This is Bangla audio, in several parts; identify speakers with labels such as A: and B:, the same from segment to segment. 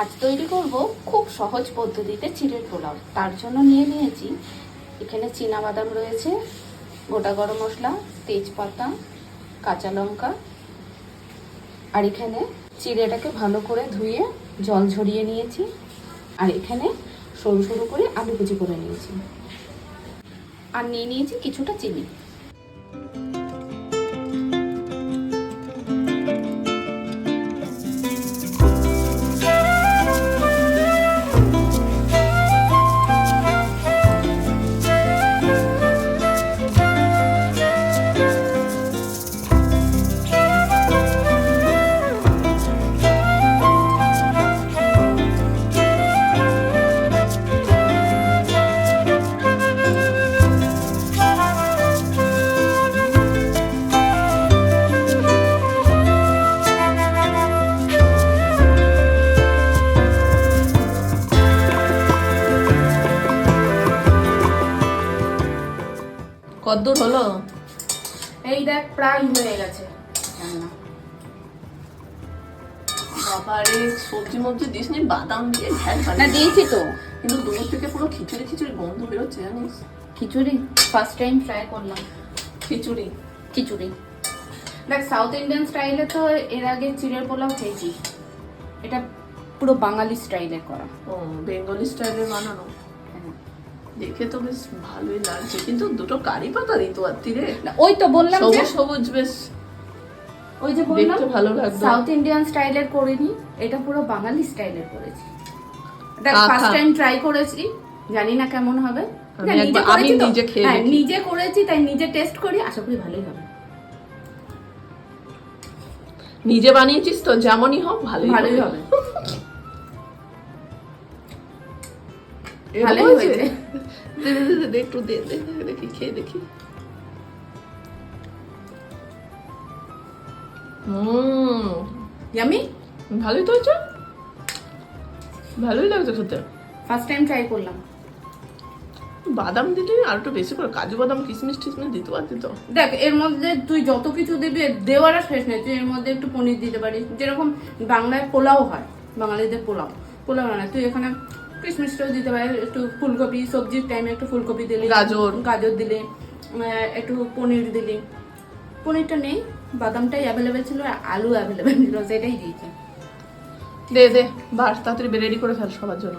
A: আজ তৈরি করব খুব সহজ পদ্ধতিতে চিড়ের পোলাও। তার জন্য নিয়ে নিয়েছি এখানে বাদাম রয়েছে, গোটা গরম মশলা, তেজপাতা, কাঁচা লঙ্কা, আর এখানে চিড়েটাকে ভালো করে ধুয়ে জল ঝরিয়ে নিয়েছি, আর এখানে সরু সরু করে আলু কুচি করে নিয়েছি। আর নিয়ে নিয়েছি কিছুটা চিনি।
B: কদ্দূর হলো?
A: এই দেখ প্রায় হয়ে গেছে। রান্না
B: বাবারে সবজি মবজি দিস নি বাদাম দিয়ে
A: না দিয়েছি তো।
B: কিন্তু দূর থেকে পুরো খিচুড়ি খিচুড়ি গন্ধ বেরোচ্ছে জানিস?
A: খিচুড়ি? ফার্স্ট টাইম ট্রাই করলাম।
B: খিচুড়ি।
A: খিচুড়ি। দেখ সাউথ ইন্ডিয়ান স্টাইলে তো এর আগে চিড়ের পোলাও খেয়েছি। এটা পুরো বাঙালি স্টাইলের করা।
B: ও বেঙ্গলি স্টাইলে বানানো। দেখে তো বেশ ভালোই লাগছে। কিন্তু দুটো কারি পাতা দিত
A: ওই তো বললাম
B: সবুজ সবুজ বেশ
A: ওই যে বললাম
B: ভালো লাগবে
A: সাউথ ইন্ডিয়ান স্টাইলের করিনি এটা পুরো বাঙালি স্টাইলের করেছি। ফার্স্ট টাইম ট্রাই করেছি জানি না কেমন হবে।
B: আমি
A: নিজে
B: একবার-
A: করেছি
B: খেয়ে
A: হ্যাঁ, নিজে করেছি তাই নিজে টেস্ট করি আশা করি ভালোই হবে।
B: নিজে বানিয়েছিস তো যেমনই হোক ভালোই
A: ভালোই হবে। ভালোই
B: হয়েছে?
A: হয়েছে।
B: দে, দে, দে, দে, দে, একটু দে দে, দে, দেখি খেয়ে দেখি। হুম।
A: ইয়ামি
B: ভালোই তো হয়েছে। ভালোই লাগছে খেতে।
A: ফার্স্ট টাইম ট্রাই করলাম।
B: বাদাম দিলে আর একটু বেশি করে। কাজু বাদাম কিশমিশ টিশমিশ দিতে পারতি তো।
A: দেখ এর মধ্যে তুই যত কিছু দিবি দেওয়ার আর শেষ নেই। তুই এর মধ্যে একটু পনির দিতে পারিস। যেরকম বাংলায় পোলাও হয় বাঙালিদের পোলাও। পোলাও না তুই এখানে কিশমিশটাও দিতে পারে। একটু ফুলকপি সবজির টাইমে একটু ফুলকপি দিলে
B: গাজর।
A: গাজর দিলে একটু পনির দিলে। পনিরটা নেই বাদামটাই অ্যাভেলেবেল ছিল আর আলু অ্যাভেলেবেল ছিল সেটাই দিয়েছি।
B: দে দে বাস তাড়াতাড়ি রেডি করে ফেল সবার জন্য।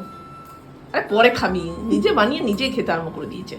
B: আরে পরে খাবি। নিজে বানিয়ে নিজেই খেতে আরম্ভ করে দিয়েছে।